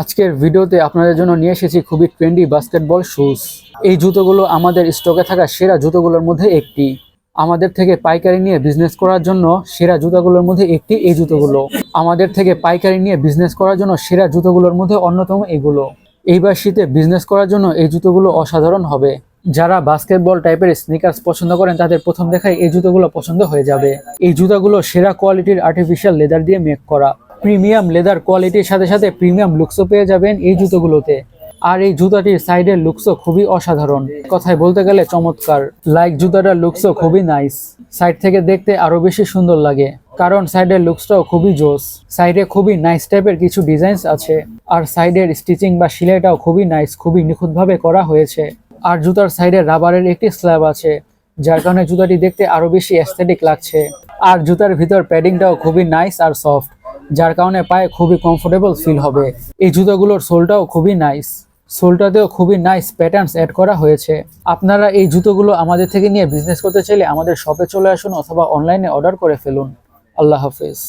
আজকের ভিডিওতে আপনাদের জন্য নিয়ে এসেছি খুবই ট্রেন্ডি বাস্কেটবল শুজ এই জুতোগুলো আমাদের স্টকে থাকা সেরা জুতোগুলোর মধ্যে একটি। আমাদের থেকে পাইকারি নিয়ে বিজনেস করার জন্য সেরা জুতোগুলোর মধ্যে একটি এই জুতোগুলো। আমাদের থেকে পাইকারি নিয়ে বিজনেস করার জন্য সেরা জুতোগুলোর মধ্যে অন্যতম এগুলো। এইবার শীতে বিজনেস করার জন্য এই জুতোগুলো অসাধারণ হবে। যারা বাস্কেটবল টাইপের স্নিকার্স পছন্দ করেন, তাদের প্রথম দেখায় এই জুতোগুলো পছন্দ হয়ে যাবে। এই জুতোগুলো সেরা কোয়ালিটির আর্টিফিশিয়াল লেদার দিয়ে মেক করা। প্রিমিয়াম লেদার কোয়ালিটির সাথে সাথে প্রিমিয়াম লুকসও পেয়ে যাবেন এই জুতোগুলোতে। আর এই জুতাটির সাইডের লুকসও খুবই অসাধারণ। কথায় বলতে গেলে চমৎকার। লাইক জুতাটার লুকসও খুবই নাইস সাইড থেকে দেখতে আরও বেশি সুন্দর লাগে। কারণ সাইডের লুকসটাও খুবই জোস। সাইডে খুবই নাইস টাইপের কিছু ডিজাইনস আছে। আর সাইডের স্টিচিং বা সেলাইটাও খুবই নাইস খুবই নিখুঁতভাবে করা হয়েছে। আর জুতার সাইডে রাবারের একটি স্ল্যাব আছে, যার কারণে জুতাটি দেখতে আরও বেশি অ্যাস্থেটিক লাগছে। আর জুতার ভিতর প্যাডিংটাও খুবই নাইস আর সফট যার কারণে পায়ে খুবই কমফোর্টেবল ফিল হবে। এই জুতোগুলোর সোলটাও খুবই নাইস সোলটাতেও খুবই নাইস প্যাটার্নস অ্যাড করা হয়েছে। আপনারা এই জুতোগুলো আমাদের থেকে নিয়ে বিজনেস করতে চাইলে আমাদের শপে চলে আসুন অথবা অনলাইনে অর্ডার করে ফেলুন। আল্লাহ হাফেজ।